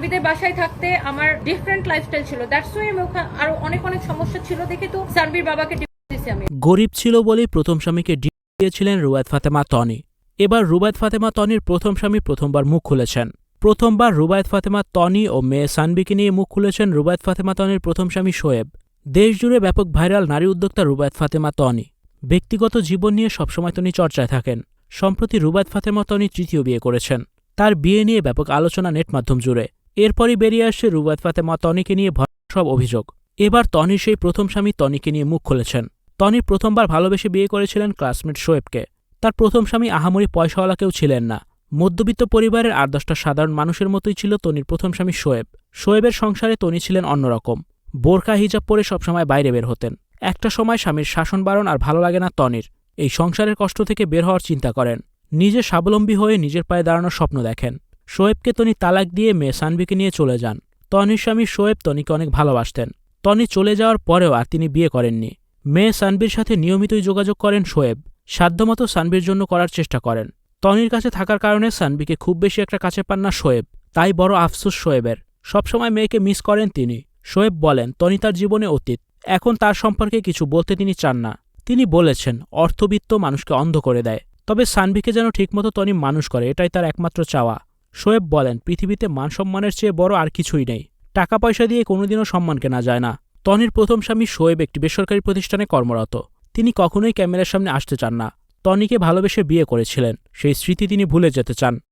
সানবিদের বাসায় থাকতে আমার ডিফারেন্ট লাইফস্টাইল ছিল। দ্যাটস ওয়াই আমি আরও অনেক অনেক সমস্যা ছিল। দেখে তো সানবির বাবাকে দিয়েছি আমি। গরিব ছিল বলেই প্রথম স্বামীকে দিয়েছিলেন রুবায়ত ফাতেমা তনি। এবার রুবায়ত ফাতেমা তনির প্রথম স্বামী প্রথমবার মুখ খুলেছেন। প্রথমবার রুবায়ত ফাতেমা তনি ও মেয়ে সানবিকে নিয়ে মুখ খুলেছেন রুবায়ত ফাতেমা তনির প্রথম স্বামী শোয়েব দেশজুড়ে ব্যাপক ভাইরাল নারী উদ্যোক্তা রুবায়ত ফাতেমা তনি। ব্যক্তিগত জীবন নিয়ে সবসময় তিনি চর্চায় থাকেন। সম্প্রতি রুবায়ত ফাতেমা তনি তৃতীয় বিয়ে করেছেন। তার বিয়ে নিয়ে ব্যাপক আলোচনা নেট মাধ্যম জুড়ে। এরপরই বেরিয়ে আসছে রুবায়ত ফাতেমা তনিকে নিয়ে সব অভিযোগ। এবার তনি সেই প্রথম স্বামী তনিকে নিয়ে মুখ খুলেছেন। তনি প্রথমবার ভালোবেসে বিয়ে করেছিলেন ক্লাসমেট শোয়েবকে। তার প্রথম স্বামী আহামরি পয়সাওয়ালা কেউ ছিলেন না। মধ্যবিত্ত পরিবারের আর দশটা সাধারণ মানুষের মতোই ছিল তনির প্রথম স্বামী শোয়েব। শোয়েবের সংসারে তনি ছিলেন অন্যরকম। বোরকা হিজাব পরে সবসময় বাইরে বের হতেন। একটা সময় স্বামীর শাসন বারণ আর ভালো লাগে না তনির। এই সংসারের কষ্ট থেকে বের হওয়ার চিন্তা করেন। নিজে স্বাবলম্বী হয়ে নিজের পায়ে দাঁড়ানোর স্বপ্ন দেখেন। শোয়েবকে তনি তালাক দিয়ে মেয়ে সানবিকে নিয়ে চলে যান। তনির স্বামী শোয়েব তনিকে অনেক ভালোবাসতেন। তনি চলে যাওয়ার পরেও আর তিনি বিয়ে করেননি। মেয়ে সানবির সাথে নিয়মিতই যোগাযোগ করেন শোয়েব। সাধ্যমতো সানবির জন্য করার চেষ্টা করেন। তনির কাছে থাকার কারণে সানবিকে খুব বেশি একটা কাছে পান না শোয়েব, তাই বড় আফসোস শোয়েবের। সবসময় মেয়েকে মিস করেন তিনি। শোয়েব বলেন, তনি তার জীবনে অতীত। এখন তার সম্পর্কে কিছু বলতে তিনি চান না। তিনি বলেছেন, অর্থবিত্ত মানুষকে অন্ধ করে দেয়। তবে সানবিকে যেন ঠিকমতো তনি মানুষ করে, এটাই তার একমাত্র চাওয়া। শোয়েব বলেন, পৃথিবীতে মান সম্মানের চেয়ে বড় আর কিছুই নেই। টাকা পয়সা দিয়ে কোনোদিনও সম্মান কেনা যায় না। তনির প্রথম স্বামী শোয়েব একটি বেসরকারি প্রতিষ্ঠানে কর্মরত। তিনি কখনোই ক্যামেরার সামনে আসতে চান না। তনিকে ভালোবেসে বিয়ে করেছিলেন। সেই স্মৃতি তিনি ভুলে যেতে চান।